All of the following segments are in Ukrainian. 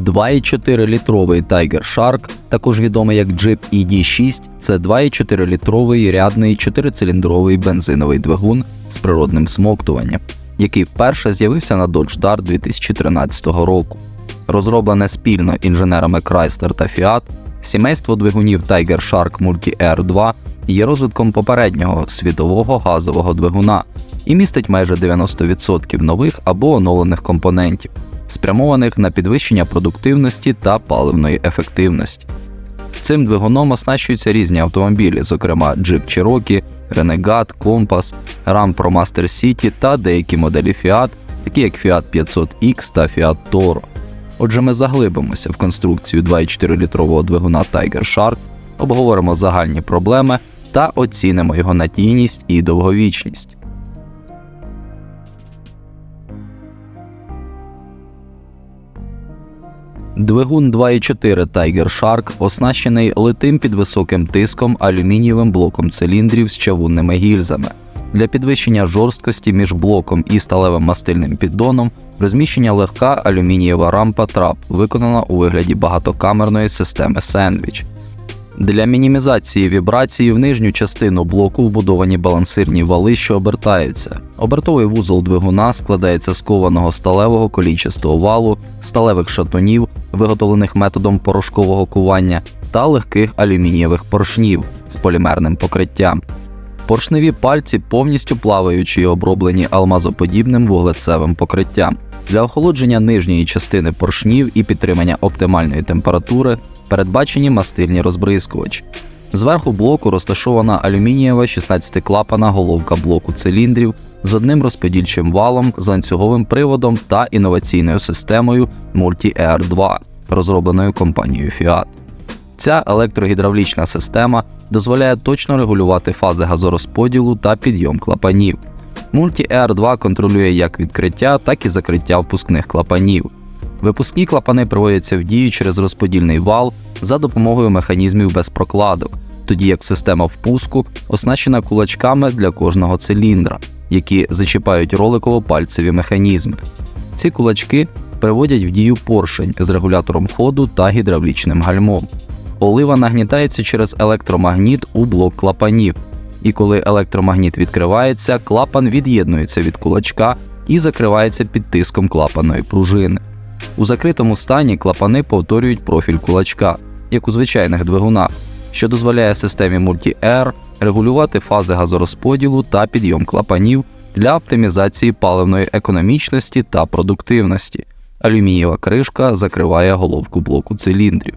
2,4-літровий Tiger Shark, також відомий як Jeep ED6, це 2,4-літровий рядний 4-циліндровий бензиновий двигун з природним смоктуванням, який вперше з'явився на Dodge Dart 2013 року. Розроблене спільно інженерами Chrysler та Fiat, сімейство двигунів Tiger Shark Multi Air 2 є розвитком попереднього світового газового двигуна і містить майже 90% нових або оновлених компонентів, спрямованих на підвищення продуктивності та паливної ефективності. Цим двигуном оснащуються різні автомобілі, зокрема Jeep Cherokee, Renegade, Compass, Ram Pro Master City та деякі моделі Fiat, такі як Fiat 500X та Fiat Toro. Отже, ми заглибимося в конструкцію 2,4-літрового двигуна Tiger Shark, обговоримо загальні проблеми та оцінимо його надійність і довговічність. Двигун 2,4 Tiger Shark оснащений литим під високим тиском алюмінієвим блоком циліндрів з чавунними гільзами. Для підвищення жорсткості між блоком і сталевим мастильним піддоном розміщення легка алюмінієва рампа трап, виконана у вигляді багатокамерної системи сендвіч. Для мінімізації вібрації в нижню частину блоку вбудовані балансирні вали, що обертаються. Обертовий вузол двигуна складається з кованого сталевого колічастого валу, сталевих шатунів, виготовлених методом порошкового кування, та легких алюмінієвих поршнів з полімерним покриттям. Поршневі пальці повністю плаваючі і оброблені алмазоподібним вуглецевим покриттям. Для охолодження нижньої частини поршнів і підтримання оптимальної температури передбачені мастильні розбризкувачі. Зверху блоку розташована алюмінієва 16-клапана головка блоку циліндрів з одним розподільчим валом, з ланцюговим приводом та інноваційною системою Multi-Air 2, розробленою компанією Fiat. Ця електрогідравлічна система дозволяє точно регулювати фази газорозподілу та підйом клапанів. Multi-Air 2 контролює як відкриття, так і закриття впускних клапанів. Випускні клапани приводяться в дію через розподільний вал за допомогою механізмів без прокладок, тоді як система впуску оснащена кулачками для кожного циліндра, які зачіпають роликово-пальцеві механізми. Ці кулачки приводять в дію поршень з регулятором ходу та гідравлічним гальмом. Олива нагнітається через електромагніт у блок клапанів, і коли електромагніт відкривається, клапан від'єднується від кулачка і закривається під тиском клапаної пружини. У закритому стані клапани повторюють профіль кулачка, як у звичайних двигунах, що дозволяє системі Multi-Air регулювати фази газорозподілу та підйом клапанів для оптимізації паливної економічності та продуктивності. Алюмінієва кришка закриває головку блоку циліндрів.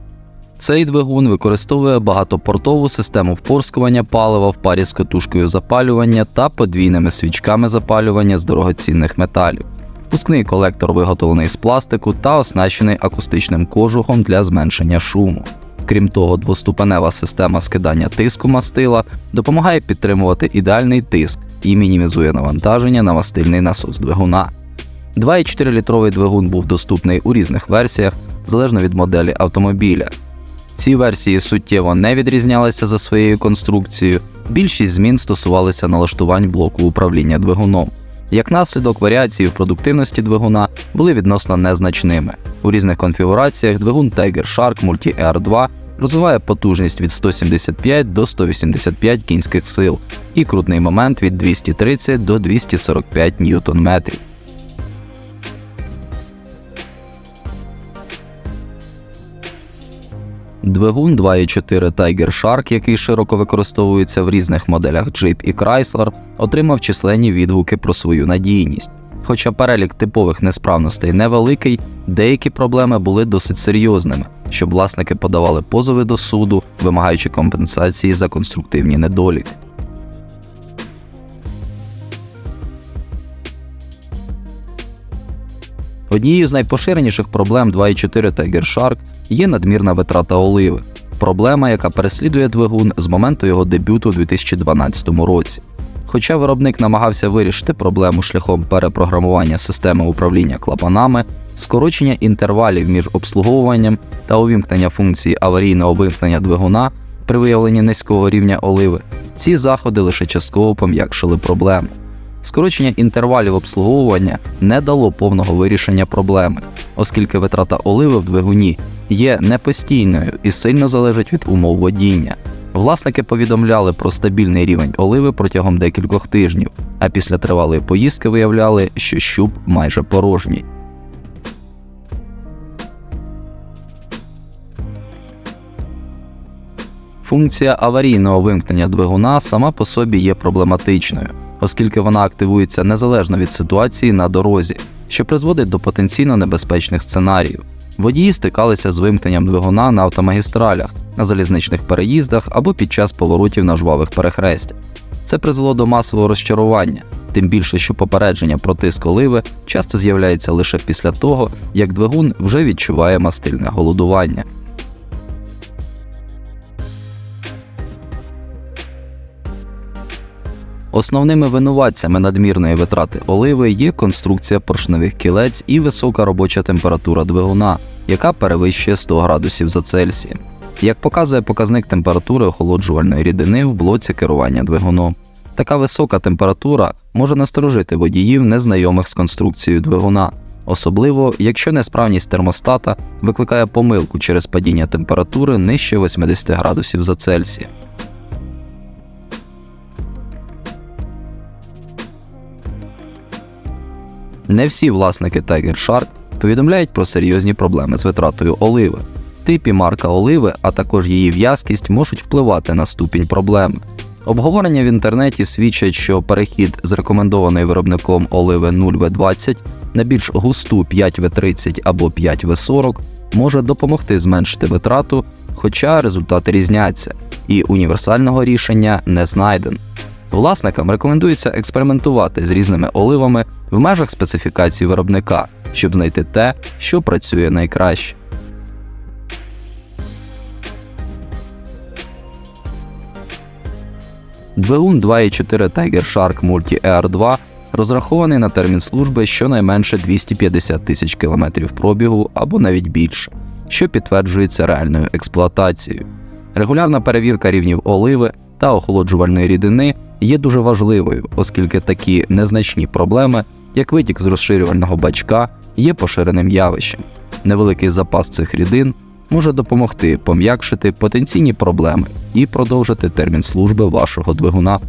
Цей двигун використовує багатопортову систему впорскування палива в парі з катушкою запалювання та подвійними свічками запалювання з дорогоцінних металів. Впускний колектор виготовлений з пластику та оснащений акустичним кожухом для зменшення шуму. Крім того, двоступенева система скидання тиску мастила допомагає підтримувати ідеальний тиск і мінімізує навантаження на мастильний насос двигуна. 2,4-літровий двигун був доступний у різних версіях залежно від моделі автомобіля. Ці версії суттєво не відрізнялися за своєю конструкцією, більшість змін стосувалися налаштувань блоку управління двигуном. Як наслідок, варіації в продуктивності двигуна були відносно незначними. У різних конфігураціях двигун Tiger Shark Multi Air 2 розвиває потужність від 175 до 185 кінських сил і крутний момент від 230 до 245 Нм. Двигун 2.4 Tiger Shark, який широко використовується в різних моделях Jeep і Chrysler, отримав численні відгуки про свою надійність. Хоча перелік типових несправностей невеликий, деякі проблеми були досить серйозними, щоб власники подавали позови до суду, вимагаючи компенсації за конструктивні недоліки. Однією з найпоширеніших проблем 2.4 Tiger Shark є надмірна витрата оливи. Проблема, яка переслідує двигун з моменту його дебюту у 2012 році. Хоча виробник намагався вирішити проблему шляхом перепрограмування системи управління клапанами, скорочення інтервалів між обслуговуванням та увімкнення функції аварійного вимкнення двигуна при виявленні низького рівня оливи, ці заходи лише частково пом'якшили проблему. Скорочення інтервалів обслуговування не дало повного вирішення проблеми, оскільки витрата оливи в двигуні є непостійною і сильно залежить від умов водіння. Власники повідомляли про стабільний рівень оливи протягом декількох тижнів, а після тривалої поїздки виявляли, що щуп майже порожній. Функція аварійного вимкнення двигуна сама по собі є проблематичною, оскільки вона активується незалежно від ситуації на дорозі, що призводить до потенційно небезпечних сценаріїв. Водії стикалися з вимкненням двигуна на автомагістралях, на залізничних переїздах або під час поворотів на жвавих перехрестях. Це призвело до масового розчарування, тим більше, що попередження про тиск оливи часто з'являється лише після того, як двигун вже відчуває мастильне голодування. Основними винуватцями надмірної витрати оливи є конструкція поршневих кілець і висока робоча температура двигуна, яка перевищує 100 градусів за Цельсієм, як показує показник температури охолоджувальної рідини в блоці керування двигуном. Така висока температура може насторожити водіїв, незнайомих з конструкцією двигуна, особливо якщо несправність термостата викликає помилку через падіння температури нижче 80 градусів за Цельсієм. Не всі власники Tiger Shark повідомляють про серйозні проблеми з витратою оливи. Тип і марка оливи, а також її в'язкість можуть впливати на ступінь проблеми. Обговорення в інтернеті свідчать, що перехід з рекомендованої виробником оливи 0В20 на більш густу 5В30 або 5В40 може допомогти зменшити витрату, хоча результати різняться, і універсального рішення не знайдено. Власникам рекомендується експериментувати з різними оливами в межах специфікації виробника, щоб знайти те, що працює найкраще. Двигун 2.4 Tiger Shark Multi ER2 розрахований на термін служби щонайменше 250 тисяч кілометрів пробігу або навіть більше, що підтверджується реальною експлуатацією. Регулярна перевірка рівнів оливи та охолоджувальної рідини є дуже важливою, оскільки такі незначні проблеми, як витік з розширювального бачка, є поширеним явищем. Невеликий запас цих рідин може допомогти пом'якшити потенційні проблеми і продовжити термін служби вашого двигуна.